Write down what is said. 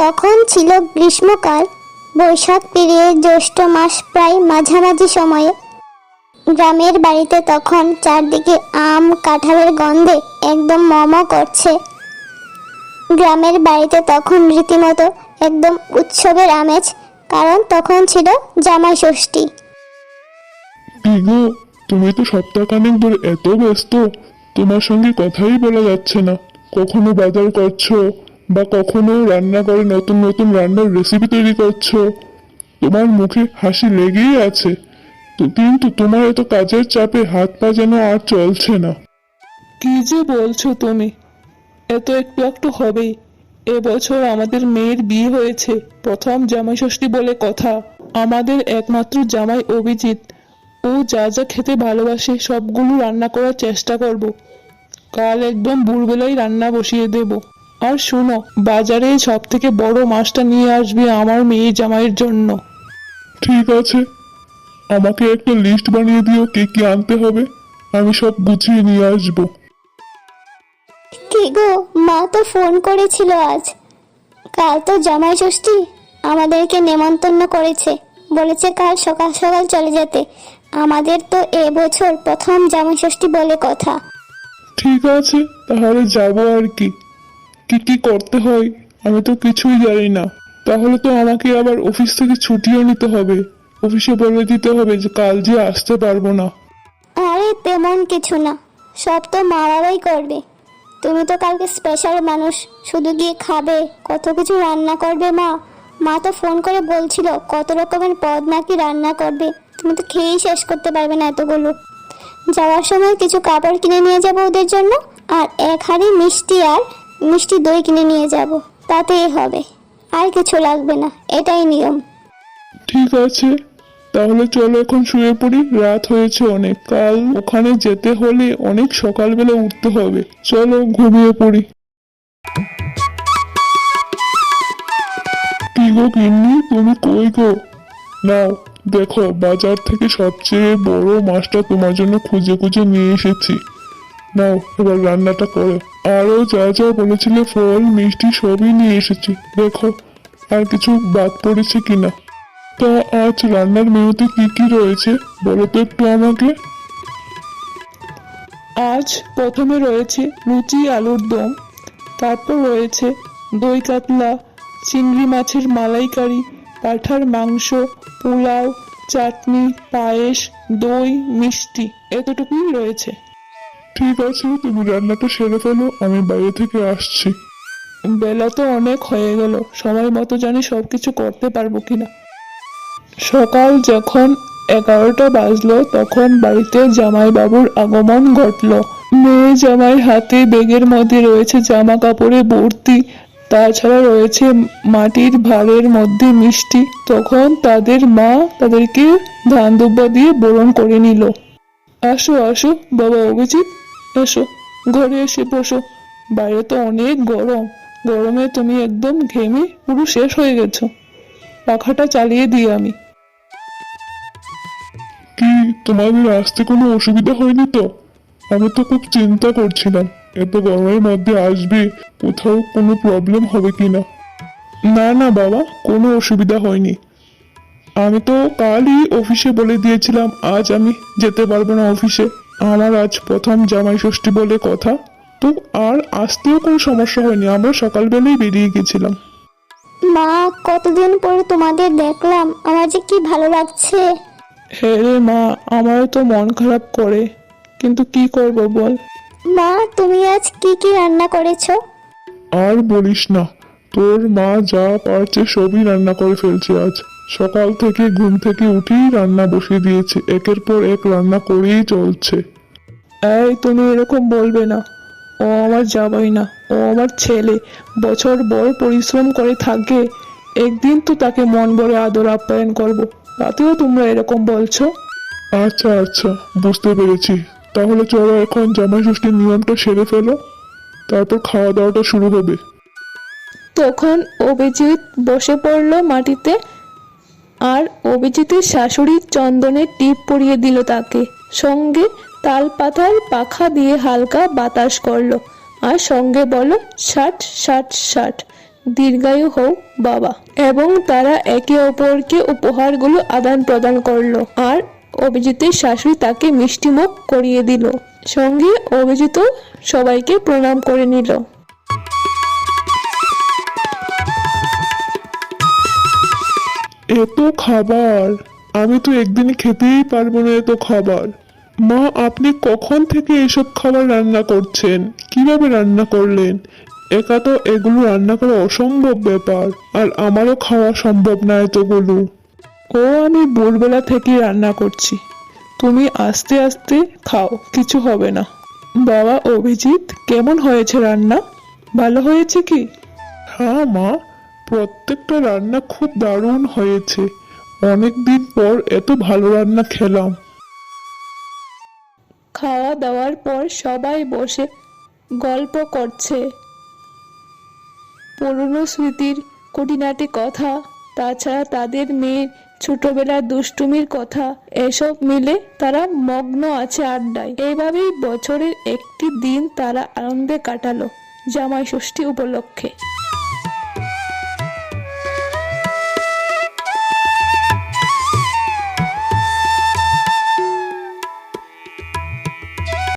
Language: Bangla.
তখন ছিল গ্রীষ্মকাল, বৈশাখ পেরিয়ে জ্যৈষ্ঠ মাস প্রায় মাঝামাঝি সময়ে। গ্রামের বাড়িতে তখন চারদিকে আম, কাঁঠালের গন্ধে একদম মম করছে। গ্রামের বাড়িতে তখন রীতিমতো একদম উৎসবের আমেজ, কারণ তখন ছিল জামাই ষষ্ঠী। তুমি তো সপ্তাহখানেক ধরে এত ব্যস্ত, তোমার সঙ্গে কথাই বলা যাচ্ছে না, কখনো বাজার করছ? বা কখনো রান্না করে নতুন নতুন রান্নার রেসিপি তৈরি করছ? তোমার মুখে হাসি লেগেই আছে। কিন্তু তোমার এত কাজের চাপে হাত পা যেন আর চলছে না। কি যে বলছো তুমি? এত একটু একটু হবেই। এবছর আমাদের মেয়ের বিয়ে হয়েছে, প্রথম জামাই ষষ্ঠী বলে কথা। আমাদের একমাত্র জামাই অভিজিৎ। ও যা যা খেতে ভালোবাসে, সবগুলো রান্না করার চেষ্টা করব। কাল একদম ভোরবেলায় রান্না বসিয়ে দেব। আর শোনো বাজারে সব থেকে বড় মাছটা নিয়ে আসবি আমার মেয়ে জামাইয়ের জন্য। ঠিক আছে। আমাকে একটা লিস্ট বানিয়ে দিও কে কি আনতে হবে। আমি সব গুছিয়ে নিয়ে আসব। কি গো মা তো ফোন করেছিল আজ। কাল তো জামাই ষষ্ঠী আমাদেরকে নেমন্তন্ন করেছে। বলেছে কাল সকাল সকাল চলে যেতে। আমাদের তো এবছর প্রথম জামাই ষষ্ঠী বলে কথা। ঠিক আছে তাহলে যাব আর কি। কি কি করতে হয়? আমি তো কিছুই জানি না। তাহলে তো আমাকে আবার অফিস থেকে ছুটিও নিতে হবে। অফিসে বলে দিতে হবে যে কাল যে আসতে পারব না। আরে, তেমন কিছু না। সব তো মা বাবাই করবে। তুমি তো কালকে স্পেশাল মানুষ। শুধু গিয়ে খাবে, কত কিছু রান্না করবে মা? মা তো ফোন করে বলছিল, কত রকমের পদ নাকি রান্না করবে? তুমি তো খেয়েই শেষ করতে পারবে না এতগুলো। যাওয়ার সময় কিছু কাপড় কিনে নিয়ে যাব ওদের জন্য। আর এক হাঁড়ি মিষ্টি আর মিষ্টি দই কিনে নিয়ে যাব। তাতেই হবে। আর কিছু লাগবে না। এটাই নিয়ম। ঠিক আছে। তাহলে চলো এখন শুয়ে পড়ি। রাত হয়েছে অনেক। কাল ওখানে যেতে হলে অনেক সকালবেলা উঠতে হবে। চলো ঘুমিয়ে পড়ি। কি গো গিন্নি, তুমি কই গো? নাও, দেখো, বাজার থেকে সবচেয়ে বড় মাছটা তোমার জন্য খুঁজে খুঁজে নিয়ে এসেছি। নাও, এবার রান্নাটা করো। আরও যা যা বলেছিলে ফল, মিষ্টি সবই নিয়ে এসেছি। দেখো, আর কিছু বাদ পড়েছে কিনা। তা আজ রান্নার মেনুতে কি কি রয়েছে, বলো তো একটু আমাকে? আজ প্রথমে রয়েছে লুচি, আলুর দম। তারপর রয়েছে দই কাতলা, চিংড়ি মাছের মালাইকারি, পাঠার মাংস, পোলাও, চাটনি, পায়েস, দই, মিষ্টি। এতটুকুই রয়েছে। ঠিক আছে, তুমি রান্নাটা সেরে ফেলো, আমি বাইরে থেকে আসছি। বেলা তো অনেক হয়ে গেল, সময় মতো জানি সব কিছু করতে পারব কিনা। সকাল যখন এগারোটা বাজলো, তখন বাড়িতে জামাইবাবুর আগমন ঘটলো। মেয়ে জামাই হাতে ব্যাগের মধ্যে রয়েছে জামা কাপড়ে ভর্তি, তাছাড়া রয়েছে মাটির ভাঁড়ের মধ্যে মিষ্টি। তখন তাদের মা তাদেরকে ধান দিয়ে বরণ করে নিল। আসো আসো, বাবা অভিজিৎ এসো ঘরে এসে বসো। বাইরে তো অনেক গরম। গরমে তুমি একদম ঘেমে পুরো শেষ হয়ে গেছো। পাখাটা চালিয়ে দিই আমি। কি? তোমাদের আসতে কোনো অসুবিধা হয়নি তো? আমি তো খুব চিন্তা করছিলাম এত গরমের মধ্যে আসবে কোথাও কোনো প্রবলেম হবে কিনা? না না বাবা কোনো অসুবিধা হয়নি। আমি তো কালই অফিসে বলে দিয়েছিলাম আজ আমি যেতে পারব না অফিসে আমার আজ প্রথম জামাই ষষ্ঠী বলে কথা। তো আর আসতেও কোনো সমস্যা হয়নি আমরা সকালবেলাই বেরিয়ে গেছিলাম। মা কতদিন পরে তোমাদের দেখলাম আমার যে কি ভালো লাগছে। হ্যাঁ রে মা আমারও তো মন খারাপ করে। কিন্তু কি করব বল? মা তুমি আজ কি কি রান্না করেছ? আর বলিস না তোর মা যা পারছে সবই রান্না করে ফেলছে আজ। সকাল থেকে ঘুম থেকে উঠেই রান্না বসিয়ে দিয়েছে। একের পর এক রান্না করেই চলছে। এই তুমি এরকম বলবে না। ও আমার যাবাই না ও আমার ছেলে। বছর বর পরিশ্রম করে থাকে। একদিন তো তাকে মন ভরে আদর আপ্যায়ন করব। তাতেও তোমরা এরকম বলছো? আচ্ছা আচ্ছা বুঝতে পেরেছি। তাহলে চলো এখন জামাই ষষ্ঠীর নিয়মটা সেরে ফেলো। তারপর খাওয়া দাওয়াটা শুরু হবে। তখন অভিজিৎ বসে পড়ল মাটিতে। আর অভিজিতের শাশুড়ি চন্দনের টিপ পরিয়ে দিল তাকে। সঙ্গে তাল পাতার পাখা দিয়ে হালকা বাতাস করল। আর সঙ্গে বলো ষাট ষাট ষাট দীর্ঘায়ু হোক বাবা। এবং তারা একে অপরকে উপহারগুলো আদান প্রদান করল। আর অভিজিতের শাশুড়ি তাকে মিষ্টিমুখ করিয়ে দিল। সঙ্গে অভিজিৎ সবাইকে প্রণাম করে নিল। এত খাবার। আমি তো একদিন খেতেই পারব না এত খাবার। মা, আপনি কখন থেকে এসব খাবার রান্না করছেন? কীভাবে রান্না করলেন? একা তো এগুলো রান্না করা অসম্ভব ব্যাপার, আর আমারও খাওয়া সম্ভব না এতগুলো। ও, আমি ভোরবেলা থেকে রান্না করছি। তুমি আস্তে আস্তে খাও, কিছু হবে না। বাবা অভিজিৎ, কেমন হয়েছে রান্না? ভালো হয়েছে কি? হ্যাঁ মা প্রত্যেকটা রান্না খুব দারুণ হয়েছে। অনেক দিন পর এত ভালো রান্না খেলাম। খাওয়া দাওয়ার পর সবাই বসে গল্প করছে। পুরনো স্মৃতির খুঁটিনাটি কথা, তাছাড়া তাদের মেয়ের ছোটবেলার দুষ্টুমির কথা, এসব মিলে তারা মগ্ন আছে আড্ডায়। এইভাবেই বছরের একটি দিন তারা আনন্দে কাটালো জামাই ষষ্ঠী উপলক্ষে।